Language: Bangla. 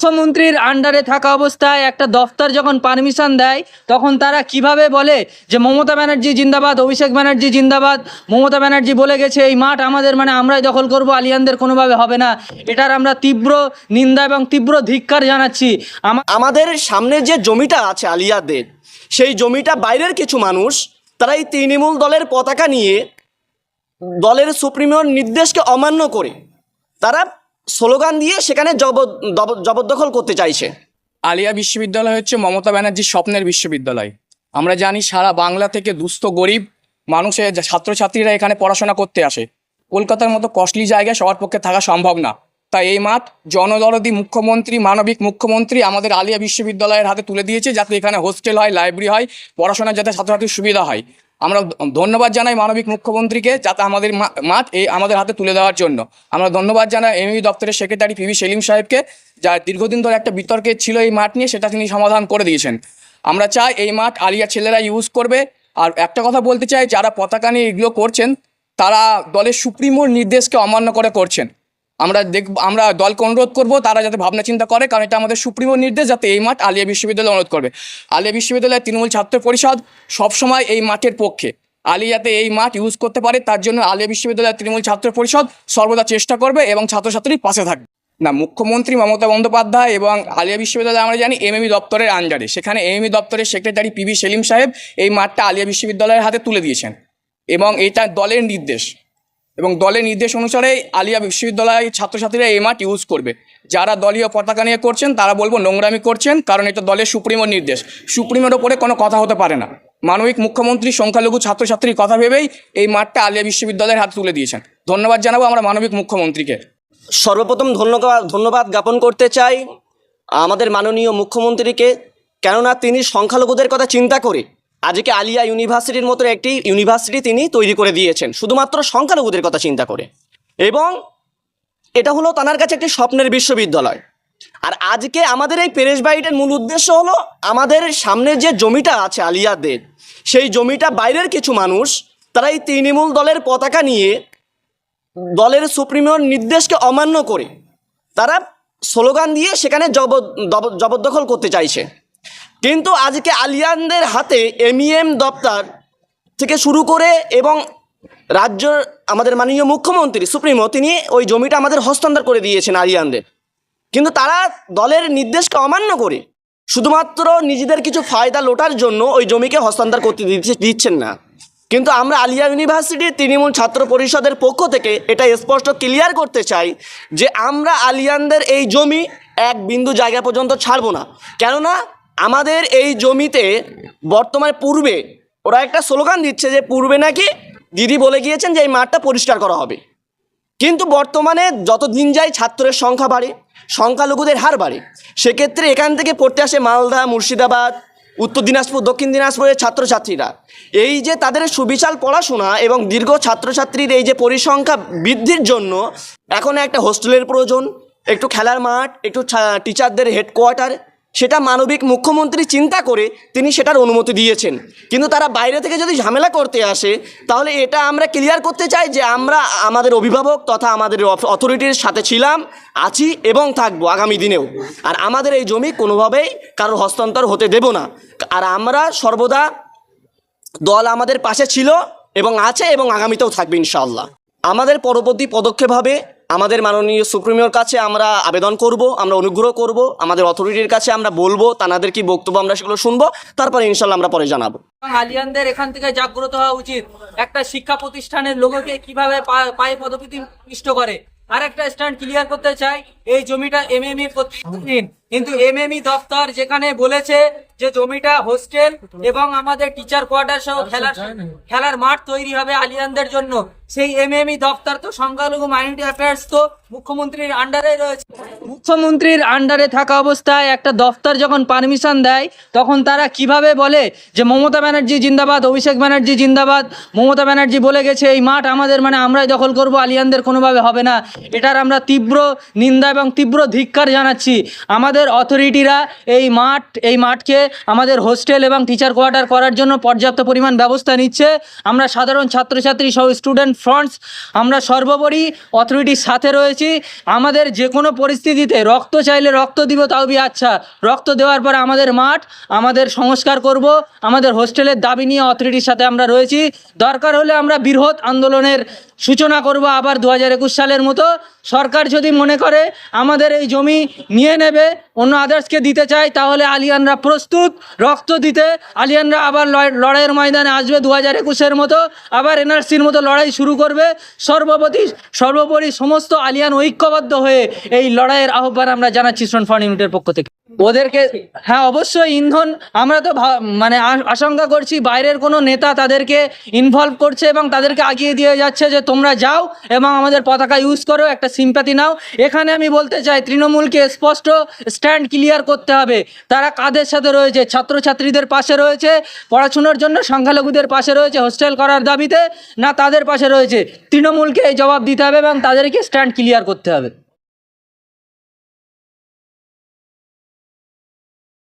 মুখ্যমন্ত্রীর আন্ডারে থাকা অবস্থায় একটা দফতর যখন পারমিশন দেয়, তখন তারা কীভাবে বলে যে মমতা ব্যানার্জি জিন্দাবাদ, অভিষেক ব্যানার্জি জিন্দাবাদ, মমতা ব্যানার্জি বলে গেছে এই মাঠ আমাদের মানে আমরাই দখল করব, আলিয়ানদের কোনোভাবে হবে না। এটার আমরা তীব্র নিন্দা এবং তীব্র ধিক্কার জানাচ্ছি। আমাদের সামনে যে জমিটা আছে আলিয়াদের, সেই জমিটা বাইরের কিছু মানুষ তারা এই তৃণমূল দলের পতাকা নিয়ে দলের সুপ্রিমিয়র নির্দেশকে অমান্য করে, তারা স্লোগান দিয়ে সেখানে জব জব- জবরদখল করতে চাইছে। আলিয়া বিশ্ববিদ্যালয় হচ্ছে মমতা ব্যানার্জির স্বপ্নের বিশ্ববিদ্যালয়। আমরা জানি সারা বাংলা থেকে দুস্থ, গরিব মানুষের ছাত্রছাত্রীরা এখানে পড়াশোনা করতে আসে। কলকাতার মতো কস্টলি জায়গায় সবার পক্ষে থাকা সম্ভব না। তাই এই মাঠ জনদরদি মুখ্যমন্ত্রী, মানবিক মুখ্যমন্ত্রী আমাদের আলিয়া বিশ্ববিদ্যালয়ের হাতে তুলে দিয়েছে যাতে এখানে হোস্টেল হয়, লাইব্রেরি হয়, পড়াশোনার যাতে ছাত্রছাত্রীর সুবিধা হয়। আমরা ধন্যবাদ জানাই মানবিক মুখ্যমন্ত্রীকে যাতে আমাদের মাঠ এই আমাদের হাতে তুলে দেওয়ার জন্য। আমরা ধন্যবাদ জানাই এমই দপ্তরের সেক্রেটারি পিভি সেলিম সাহেবকে, যা দীর্ঘদিন ধরে একটা বিতর্কে ছিল এই মাঠ নিয়ে, সেটা তিনি সমাধান করে দিয়েছেন। আমরা চাই এই মাঠ আলিয়া ছেলেরা ইউজ করবে। আর একটা কথা বলতে চাই, যারা পতাকা নিয়ে এগুলো করছেন, তারা দলের সুপ্রিমোর নির্দেশকে অমান্য করে করছেন। আমরা দেখব আমরা দলকে অনুরোধ করব, তারা যাতে ভাবনা চিন্তা করে, কারণ এটা আমাদের সুপ্রিমো নির্দেশ যাতে এই মাঠ আলিয়া বিশ্ববিদ্যালয় অনুরোধ করবে। আলিয়া বিশ্ববিদ্যালয়ের তৃণমূল ছাত্র পরিষদ সবসময় এই মাঠের পক্ষে। আলিয়াতে এই মাঠ ইউজ করতে পারে, তার জন্য আলিয়া বিশ্ববিদ্যালয়ের তৃণমূল ছাত্র পরিষদ সর্বদা চেষ্টা করবে এবং ছাত্রছাত্রীর পাশে থাকবে। না, মুখ্যমন্ত্রী মমতা বন্দ্যোপাধ্যায় এবং আলিয়া বিশ্ববিদ্যালয় আমরা জানি এমএমই দপ্তরের আন্ডারে সেখানে এমএমই দপ্তরের সেক্রেটারি পিবি সেলিম সাহেব এই মাঠটা আলিয়া বিশ্ববিদ্যালয়ের হাতে তুলে দিয়েছেন। এবং এটা দলের নির্দেশ। এবং দলের নির্দেশ অনুসারে আলিয়া বিশ্ববিদ্যালয়ের ছাত্রছাত্রীরা এই মাঠ ইউজ করবে। যারা দলীয় পতাকা নিয়ে করছেন, তারা বলব নোংরামি করছেন, কারণ এটা দলের সুপ্রিমোর নির্দেশ। সুপ্রিমের ওপরে কোনো কথা হতে পারে না। মানবিক মুখ্যমন্ত্রী, সংখ্যালঘু ছাত্রছাত্রীর কথা ভেবেই এই মাঠটা আলিয়া বিশ্ববিদ্যালয়ের হাতে তুলে দিয়েছেন। ধন্যবাদ জানাব আমরা মানবিক মুখ্যমন্ত্রীকে। সর্বপ্রথম ধন্যবাদ ধন্যবাদ জ্ঞাপন করতে চাই আমাদের মাননীয় মুখ্যমন্ত্রীকে, কেননা তিনি সংখ্যালঘুদের কথা চিন্তা করে আজকে আলিয়া ইউনিভার্সিটির মতো একটি ইউনিভার্সিটি তিনি তৈরি করে দিয়েছেন, শুধুমাত্র সংখ্যালঘুদের কথা চিন্তা করে। এবং এটা হলো তার কাছে একটি স্বপ্নের বিশ্ববিদ্যালয়। আর আজকে আমাদের এই প্রেস বাইটের মূল উদ্দেশ্য হলো আমাদের সামনে যে জমিটা আছে আলিয়াদের, সেই জমিটা বাইরের কিছু মানুষ তারা এই তৃণমূল দলের পতাকা নিয়ে দলের সুপ্রিমিয়র নির্দেশকে অমান্য করে তারা স্লোগান দিয়ে সেখানে জব জবরদখল করতে চাইছে। কিন্তু আজকে আলিয়ানদের হাতে এমইএম দপ্তর থেকে শুরু করে এবং রাজ্য আমাদের মাননীয় মুখ্যমন্ত্রী সুপ্রিমো, তিনি ওই জমিটা আমাদের হস্তান্তর করে দিয়েছেন আলিয়ানদের। কিন্তু তারা দলের নির্দেশকে অমান্য করে শুধুমাত্র নিজেদের কিছু ফায়দা লোটার জন্য ওই জমিকে হস্তান্তর করতে দিচ্ছে- দিচ্ছেন না। কিন্তু আমরা আলিয়া ইউনিভার্সিটির তৃণমূল ছাত্র পরিষদের পক্ষ থেকে এটা স্পষ্ট ক্লিয়ার করতে চাই যে আমরা আলিয়ানদের এই জমি এক বিন্দু জায়গা পর্যন্ত ছাড়বো না। কেননা আমাদের এই জমিতে বর্তমানে পূর্বে ওরা একটা স্লোগান দিচ্ছে যে পূর্বে নাকি দিদি বলে গিয়েছেন যে এই মাঠটা পরিষ্কার করা হবে। কিন্তু বর্তমানে যত দিন যায় ছাত্রের সংখ্যা বাড়ে, সংখ্যালঘুদের হার বাড়ে। সেক্ষেত্রে এখান থেকে পড়তে আসে মালদা, মুর্শিদাবাদ, উত্তর দিনাজপুর, দক্ষিণ দিনাজপুরের ছাত্রছাত্রীরা। এই যে তাদের সুবিশাল পড়াশোনা এবং দীর্ঘ ছাত্রছাত্রীর এই যে পরিসংখ্যা বৃদ্ধির জন্য এখন একটা হোস্টেলের প্রয়োজন, একটু খেলার মাঠ, একটু টিচারদের হেডকোয়ার্টার সেটা মানবিক মুখ্যমন্ত্রী চিন্তা করে তিনি সেটার অনুমতি দিয়েছেন। কিন্তু তারা বাইরে থেকে যদি ঝামেলা করতে আসে, তাহলে এটা আমরা ক্লিয়ার করতে চাই যে আমরা আমাদের অভিভাবক তথা আমাদের অথরিটির সাথে ছিলাম, আছি এবং থাকব আগামী দিনেও। আর আমাদের এই জমি কোনোভাবেই কারোর হস্তান্তর হতে দেব না। আর আমরা সর্বদা দল আমাদের পাশে ছিল এবং আছে এবং আগামীতেও থাকবে ইনশাআল্লাহ। আমাদের পরবর্তী পদক্ষেপ হবে আমাদের মাননীয় সুপ্রিমিয়র কাছে আমরা আবেদন করব, আমরা অনুগ্রহ করব, আমাদের অথরিটির কাছে আমরা বলব তাদের কি বক্তব্য আমরা সেগুলো শুনব, তারপরে ইনশাল্লাহ আমরা পরে জানাব। আলিয়ানদের এখান থেকে জাগ্রত হওয়া উচিত। একটা শিক্ষা প্রতিষ্ঠানের লোককে কীভাবে পায়ে পদপিতি পিষ্ট করে? আর একটা স্ট্যান্ড ক্লিয়ার করতে চাই। এই জমিটা এমএমই প্রতিদিন কিন্তু এমএমই দপ্তর যেখানে বলেছে যে জমিটা হোস্টেল এবং আমাদের টিচার কোয়ার্টার সহ খেলার খেলার মাঠ তৈরি হবে আলিয়ানদের জন্য। সেই এমএমই দপ্তর তো সংখ্যালঘু মাইনরিটি অ্যাফেয়ার্স তো মুখ্যমন্ত্রীর আন্ডারে রয়েছে। মুখ্যমন্ত্রীর আন্ডারে থাকা অবস্থায় একটা দফতর যখন পারমিশন দেয় তখন তারা কীভাবে বলে যে মমতা ব্যানার্জি জিন্দাবাদ অভিষেক ব্যানার্জি জিন্দাবাদ মমতা ব্যানার্জি বলে গেছে এই মাঠ আমাদের মানে আমরাই দখল করব আলিয়ানদের কোনোভাবে হবে না। এটার আমরা তীব্র নিন্দা এবং তীব্র ধিক্কার জানাচ্ছি। আমাদের অথরিটিরা এই মাঠ, এই মাঠকে আমাদের হোস্টেল এবং টিচার কোয়ার্টার করার জন্য পর্যাপ্ত পরিমাণ ব্যবস্থা নিচ্ছে। আমরা সাধারণ ছাত্রছাত্রী সহ স্টুডেন্ট ফ্রন্টস, আমরা সর্বোপরি অথরিটির সাথে রয়েছি। আমাদের যে কোনো পরিস্থিতিতে রক্ত চাইলে রক্ত দিব, তাও বি আচ্ছা। রক্ত দেওয়ার পর আমাদের মাঠ, আমাদের সংস্কার করব। আমাদের হোস্টেলের দাবি নিয়ে অথরিটির সাথে আমরা রয়েছি। দরকার হলে আমরা বৃহৎ আন্দোলনের সূচনা করব আবার দু হাজার একুশ সালের মতো। সরকার যদি মনে করে আমাদের এই জমি নিয়ে নেবে, অন্য আদার্সকে দিতে চায়, তাহলে আলিয়ানরা প্রস্তুত, রক্ত দিতে। আলিয়ানরা আবার লড়- লড়াইয়ের ময়দানে আসবে দু হাজার একুশের মতো, আবার এনআরসির মতো লড়াই শুরু করবে। সর্বপতি সর্বোপরি সমস্ত আলিয়ান ঐক্যবদ্ধ হয়ে এই লড়াইয়ের আহ্বান আমরা জানাচ্ছি শ্রণ ফান্ড ইউনিটের পক্ষ থেকে। ওদেরকে হ্যাঁ অবশ্যই ইন্ধন আমরা তো ভা- মানে আশঙ্কা করছি বাইরের কোনো নেতা তাদেরকে ইনভলভ করছে এবং তাদেরকে আগিয়ে দিয়ে যাচ্ছে যে তোমরা যাও এবং আমাদের পতাকা ইউজ করো একটা সিম্প্যাথি নাও। এখানে আমি বলতে চাই তৃণমূলকে স্পষ্ট স্ট্যান্ড ক্লিয়ার করতে হবে। তারা কাদের সাথে রয়েছে? ছাত্রছাত্রীদের পাশে রয়েছে? পড়াশুনোর জন্য সংখ্যালঘুদের পাশে রয়েছে? হোস্টেল করার দাবিতে? না তাদের পাশে রয়েছে? তৃণমূলকে এই জবাব দিতে হবে এবং তাদেরকে স্ট্যান্ড ক্লিয়ার করতে হবে।